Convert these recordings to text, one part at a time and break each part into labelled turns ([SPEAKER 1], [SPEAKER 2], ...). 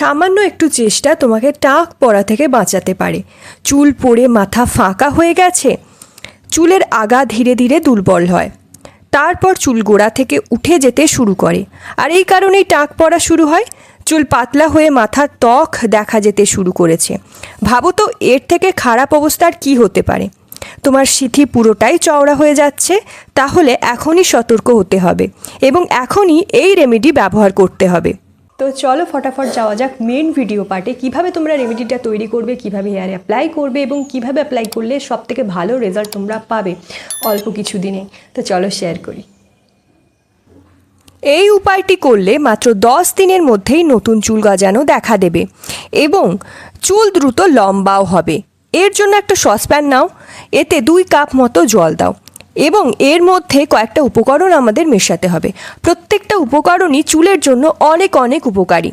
[SPEAKER 1] সামান্য একটু চেষ্টা তোমাকে টাক পড়া থেকে বাঁচাতে পারে। চুল পড়ে মাথা ফাঁকা হয়ে গেছে। চুলের আগা ধীরে ধীরে দুর্বল হয়। তারপর চুল গোড়া থেকে উঠে যেতে শুরু করে। আর এই কারণেই টাক পড়া শুরু হয়। চুল পাতলা হয়ে মাথার ত্বক দেখা যেতে শুরু করেছে। ভাবো তো, এর থেকে খারাপ অবস্থার কি হতে পারে? তোমার সিথি পুরোটাই চওড়া হয়ে যাচ্ছে, তাহলে এখনই সতর্ক হতে হবে। এবং এখনই এই রেমেডি ব্যবহার করতে হবে। তো চলো ফটাফট যাওয়া যাক মেন ভিডিও পার্টে কীভাবে তোমরা রেমেডিটা তৈরি করবে, কীভাবে হেয়ারে অ্যাপ্লাই করবে এবং কীভাবে অ্যাপ্লাই করলে সব থেকে ভালো রেজাল্ট তোমরা পাবে অল্প কিছু দিনে তো চলো শেয়ার করি। এই উপায়টি করলে মাত্র দশ দিনের মধ্যেই নতুন চুল গজানো দেখা দেবে এবং চুল দ্রুত লম্বাও হবে। এর জন্য একটা সসপ্যান নাও, এতে দুই কাপ মতো জল দাও। এবং এর মধ্যে কয়েকটা উপকরণ আমাদের মেশাতে হবে। প্রত্যেকটা উপকরণই চুলের জন্য অনেক অনেক উপকারী।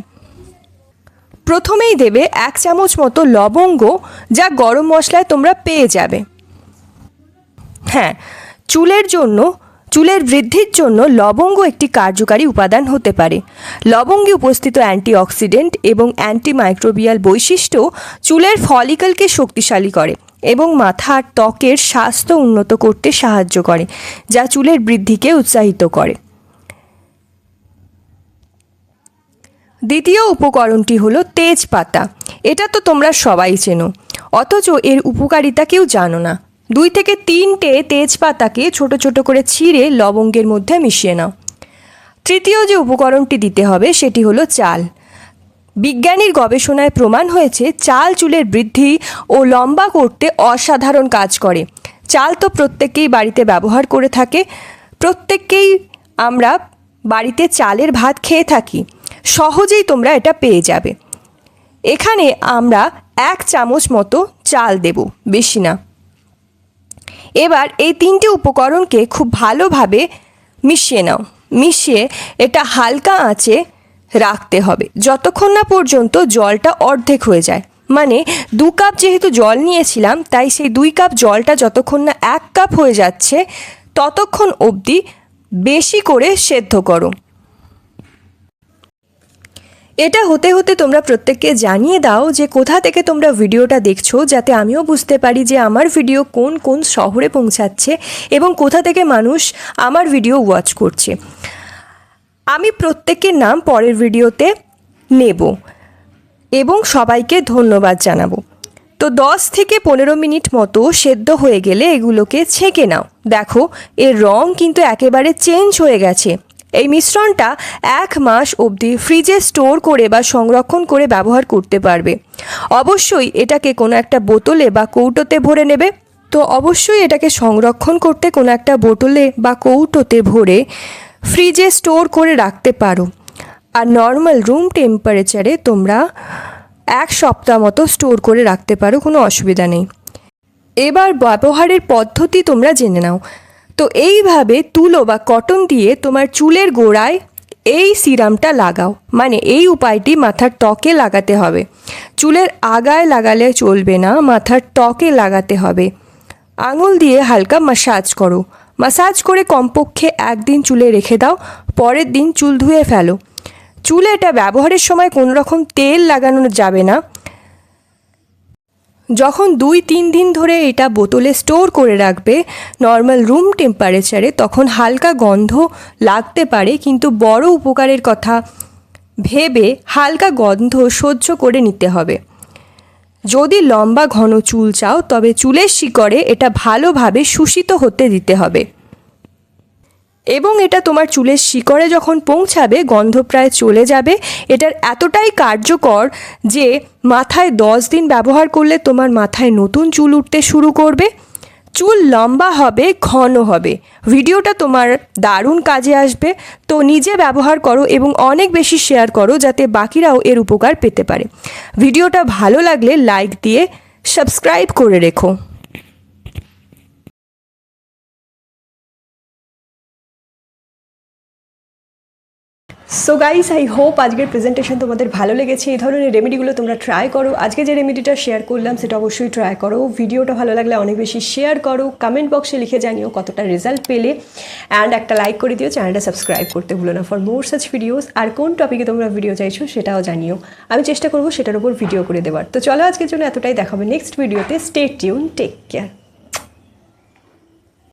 [SPEAKER 1] প্রথমেই দেবে এক চামচ মতো লবঙ্গ, যা গরম মশলায় তোমরা পেয়ে যাবে। হ্যাঁ চুলের জন্য, চুলের বৃদ্ধির জন্য লবঙ্গ একটি কার্যকারী উপাদান হতে পারে। লবঙ্গে উপস্থিত অ্যান্টিঅক্সিডেন্ট এবং অ্যান্টিমাইক্রোবিয়াল বৈশিষ্ট্য চুলের ফলিকলকে শক্তিশালী করে। এবং মাথা আর ত্বকের স্বাস্থ্য উন্নত করতে সাহায্য করে, যা চুলের বৃদ্ধিকে উৎসাহিত করে। দ্বিতীয় উপকরণটি হলো তেজপাতা। এটা তো তোমরা সবাই চেনো, অথচ এর উপকারিতা কেউ জানো না। দুই থেকে তিনটে তেজপাতাকে ছোট ছোট করে ছিঁড়ে লবঙ্গের মধ্যে মিশিয়ে নাও। তৃতীয় যে উপকরণটি দিতে হবে, সেটি হলো চাল। বিজ্ঞানীর গবেষণায় প্রমাণ হয়েছে, চাল চুলের বৃদ্ধি ও লম্বা করতে অসাধারণ কাজ করে। চাল তো প্রত্যেকেই বাড়িতে ব্যবহার করে থাকে। প্রত্যেককেই আমরা বাড়িতে চালের ভাত খেয়ে থাকি। সহজেই তোমরা এটা পেয়ে যাবে। এখানে আমরা এক চামচ মতো চাল দেব, বেশি না। এবার এই তিনটে উপকরণকে খুব ভালোভাবে মিশিয়ে নাও। মিশিয়ে এটা হালকা আঁচে রাখতে হবে। যতক্ষণ না পর্যন্ত জলটা অর্ধেক হয়ে যায়। মানে দু কাপ যেহেতু জল নিয়েছিলাম, তাই সেই দুই কাপ জলটা যতক্ষণ না এক কাপ হয়ে যাচ্ছে, ততক্ষণ অবধি বেশি করে সেদ্ধ করো। এটা হতে হতে তোমরা প্রত্যেককে জানিয়ে দাও যে কোথা থেকে তোমরা ভিডিওটা দেখছ, যাতে আমিও বুঝতে পারি যে আমার ভিডিও কোন কোন শহরে পৌঁছাচ্ছে এবং কোথা থেকে মানুষ আমার ভিডিও ওয়াচ করছে। আমি প্রত্যেকের নাম পরের ভিডিওতে নেব এবং সবাইকে ধন্যবাদ জানাব। তো দশ থেকে পনেরো মিনিট মতো সেদ্ধ হয়ে গেলে এগুলোকে ছেঁকে নাও। দেখো, এর রং কিন্তু একেবারে চেঞ্জ হয়ে গেছে। এই মিশ্রণটা এক মাস অবধি ফ্রিজে স্টোর করে বা সংরক্ষণ করে ব্যবহার করতে পারবে। অবশ্যই এটাকে কোনো একটা বোতলে বা কৌটোতে ভরে নেবে। তো অবশ্যই এটাকে সংরক্ষণ করতে কোনো একটা বোতলে বা কৌটোতে ভরে ফ্রিজে স্টোর করে রাখতে পারো। আর নর্মাল রুম টেম্পারেচারে তোমরা এক সপ্তাহ মতো স্টোর করে রাখতে পারো, কোনো অসুবিধা নেই। এবার ব্যবহারের পদ্ধতি তোমরা জেনে নাও। তো এইভাবে তুলো বা কটন দিয়ে তোমার চুলের গোড়ায় এই সিরামটা লাগাও। মানে এই উপায়টি মাথার ত্বকে লাগাতে হবে। চুলের আগায় লাগালে চলবে না, মাথার ত্বকে লাগাতে হবে। আঙুল দিয়ে হালকা মাসাজ করো। মাসাজ করে কমপক্ষে একদিন চুলে রেখে দাও, পরের দিন চুল ধুয়ে ফেলো। চুলে এটা ব্যবহারের সময় কোনো রকম তেল লাগানো যাবে না। যখন দুই তিন দিন ধরে এটা বোতলে স্টোর করে রাখবে, নর্মাল রুম টেম্পারেচারে, তখন হালকা গন্ধ লাগতে পারে, কিন্তু বড় উপকারের কথা ভেবে হালকা গন্ধ সহ্য করে নিতে হবে। যদি লম্বা ঘন চুল চাও, তবে চুলের শিকড়ে এটা ভালোভাবে শোষিত হতে দিতে হবে। এবং এটা তোমার চুলের শিকড়ে যখন পৌঁছাবে, গন্ধ প্রায় চলে যাবে। এটার এতটাই কার্যকর যে মাথায় দশ দিন ব্যবহার করলে তোমার মাথায় নতুন চুল উঠতে শুরু করবে। চুল লম্বা হবে, ঘন হবে। ভিডিওটা তোমার দারুণ কাজে আসবে। তো নিজে ব্যবহার করো এবং অনেক বেশি শেয়ার করো যাতে বাকিরাও এর উপকার পেতে পারে। ভিডিওটা ভালো লাগলে লাইক দিয়ে সাবস্ক্রাইব করে রেখো। সো গাইস আই হোপ আজকের প্রেজেন্টেশন তোমাদের ভালো লেগেছে। এই ধরনের রেমেডিগুলো তোমরা ট্রাই করো। আজকে যে রেমেডিটা শেয়ার করলাম, সেটা অবশ্যই ট্রাই করো। ভিডিওটা ভালো লাগলে অনেক বেশি শেয়ার করো। কমেন্ট বক্সে লিখে জানিও কতটা রেজাল্ট পেলে। অ্যান্ড একটা লাইক করে দিও চ্যানেলটা সাবস্ক্রাইব করতে ভুলো না ফর মোর সাচ ভিডিওস আর কোন টপিকে তোমরা ভিডিও চাইছো, সেটাও জানিও। আমি চেষ্টা করব সেটার উপর ভিডিও করে দেওয়ার তো চলো আজকের জন্য এতটাই। দেখাবে নেক্সট ভিডিওতে স্টে টিউন টেক কেয়ার